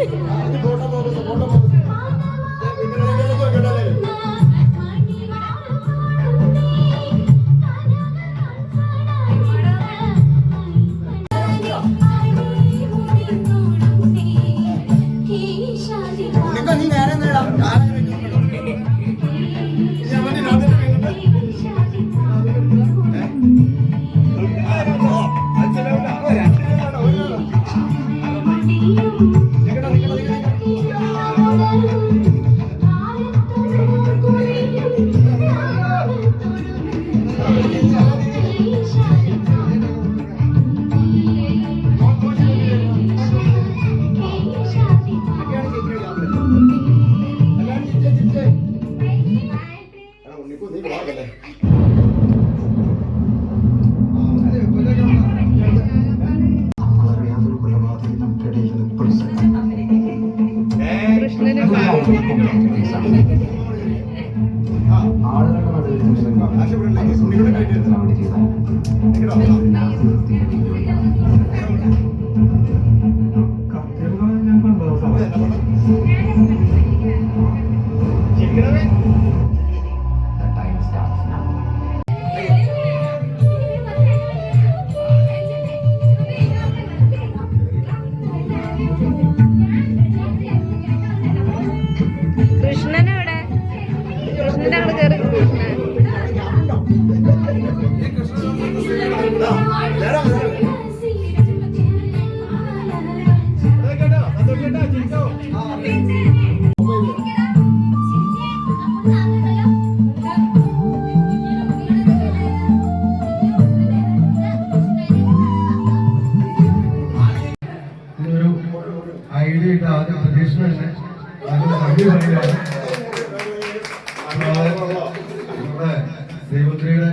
Yeah. കേസാണ് ആളുകളുടെ idea ഇട്ട് ആദ്യം പ്രതീക്ഷ തന്നെ. നന്ദി പറയുകയാണ്. നമ്മുടെ ശ്രീപുത്രിയുടെ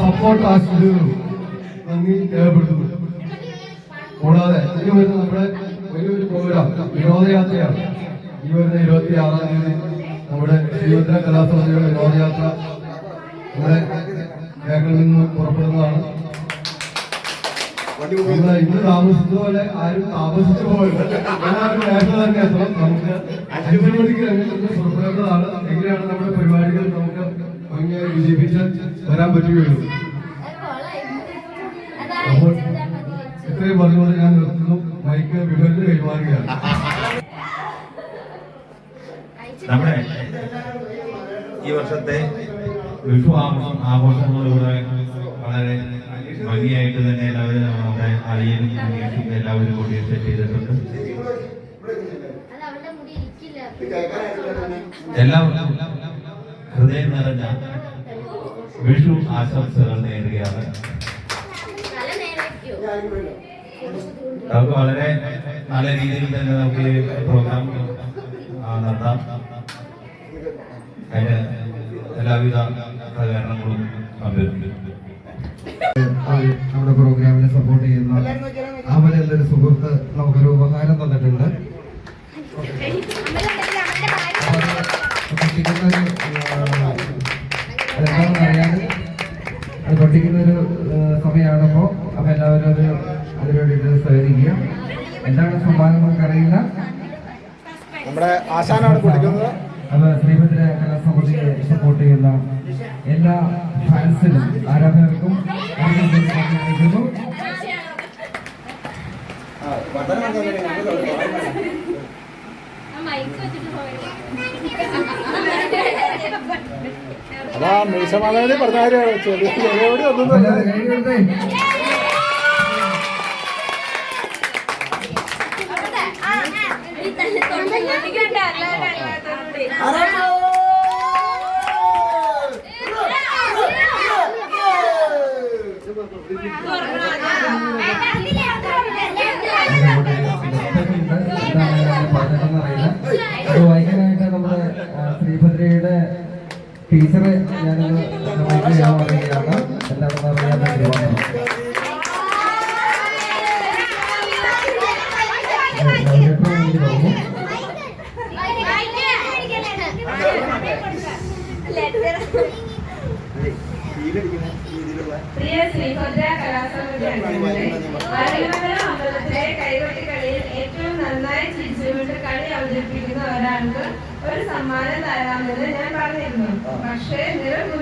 സപ്പോർട്ട് ആശുപത്രികളും കൂടാതെ ഇനി വരുന്ന നമ്മുടെ വലിയൊരു പ്രോഗ്രാം വിനോദയാത്രയാണ്. ഈ വരുന്ന ഇരുപത്തി ആറാം തീയതി നമ്മുടെ ശ്രീഭദ്ര കലാസമിതിയുടെ വിനോദയാത്ര നമ്മുടെ കേരളത്തിൽ നിന്ന് പുറപ്പെടുന്നതാണ്. ഇന്ന് താമസിച്ചതുപോലെ ആരും താമസിച്ചു എല്ലാവരും നേരത്തെ നമുക്ക് അഞ്ചു മണിക്ക് രംഗത്ത് പുറപ്പെടേണ്ടതാണ്. എങ്ങനെയാണ് നമ്മുടെ പരിപാടികൾ? നമുക്ക് ഭംഗിയായി വിജയിപ്പിച്ചാൽ വരാൻ പറ്റുകയുള്ളൂ. അപ്പോൾ ഇത്രയും പറഞ്ഞുകൊണ്ട് ഞാൻ നിർത്തുന്നു. മൈക്ക് വിവരിന് കൈമാറുകയാണ്. നമ്മുടെ ഈ വർഷത്തെ വിഷു ആഘോഷം ആഘോഷങ്ങളിലൂടെ വളരെ ഭംഗിയായിട്ട് തന്നെ എല്ലാവരും നമ്മുടെ അളിയനും അനിയനും എല്ലാവരും കൂടി സെറ്റ് ചെയ്തിട്ടുണ്ട്. എല്ലാവർക്കും ഹൃദയം നിറഞ്ഞ വിഷു ആശംസകൾ നേരുകയാണ്. നമുക്ക് വളരെ നല്ല രീതിയിൽ തന്നെ നമുക്ക് ഈ പ്രോഗ്രാം നടത്താം. അതിന് എല്ലാവിധ സഹകരണങ്ങളും അഭ്യർത്ഥിക്കുന്നു നമ്മുടെ പ്രോഗ്രാമിനെ സപ്പോർട്ട് ചെയ്യുന്ന അവൻ എന്നൊരു സുഹൃത്ത് നമുക്കൊരു ഉപകാരം തന്നിട്ടുണ്ട്. അത് പൊട്ടിക്കുന്ന ഒരു സമയമാണപ്പോ അപ്പൊ എല്ലാവരും അത് അതിനു വേണ്ടിയിട്ട് സഹകരിക്കുക എന്താണ് സമ്മാനം നമുക്കറിയില്ല നമ്മുടെ ആശാനാണ് കൊടുക്കുന്നത് അത് ശ്രീഭദ്ര കലാസമിതിയെ സപ്പോർട്ട് ചെയ്യുന്ന എല്ലാ ഫാൻസിനും ആരാധകർക്കും വളരെ. അതാ മീശമാധവനെ പറഞ്ഞ കാര്യമാണ് ചെറിയ ചെറിയോടി ഒന്നും അപ്പൊ ടീച്ചറെ ഞാനൊന്ന് മൈക്ക് ചെയ്യാൻ പറയുകയാണ് എന്താണെന്ന് അറിയാൻ തോന്നുന്നു പ്രിയ ശ്രീഭദ്ര കലാസമിതി അംഗങ്ങളെ അമ്പലത്തിലെ കൈകൊട്ടി കളിയിൽ ഏറ്റവും നന്നായി ചിരിച്ചുകൊണ്ട് കളി അവതരിപ്പിക്കുന്ന ഒരാൾക്ക് ഒരു സമ്മാനം തരാമെന്ന് ഞാൻ Achei, né?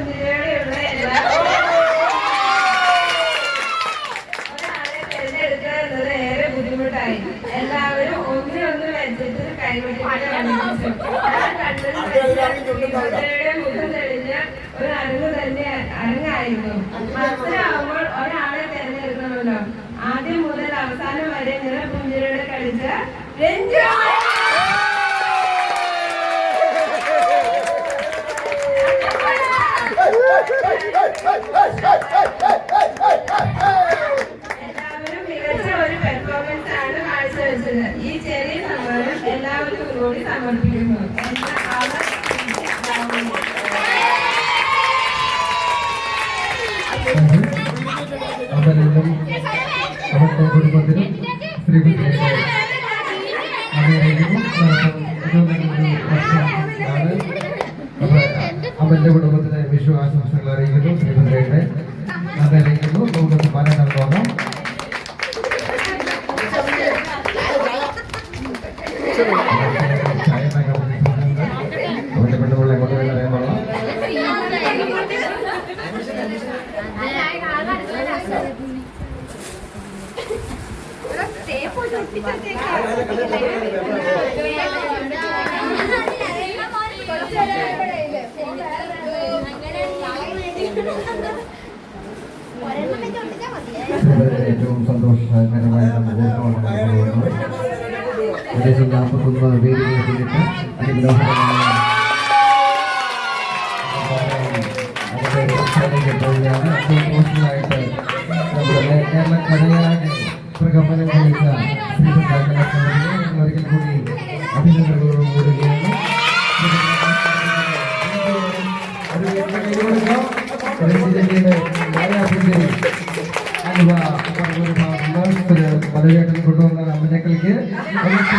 കുടുംബത്തിന് വിഷു ആശംസകൾ അറിയിക്കുന്നു ശ്രീപതിയുടെ ഏറ്റവും സന്തോഷകരമായ നാൽപ്പത്തൊന്ന് പേര് അതിമനോഹരമായ ഇമോഷണലായിട്ട് നമ്മുടെ കേരള കലയാകെ പ്രകമ്പനം ശ്രീ ഒരിക്കൽ കൂടി അഭിനന്ദനങ്ങളോട് കൂടുകയാണ് മലവേട്ടൻ బలవేటను కొంటూ ఉన్నారు అమ్మజక్కలకి బలవేట్లు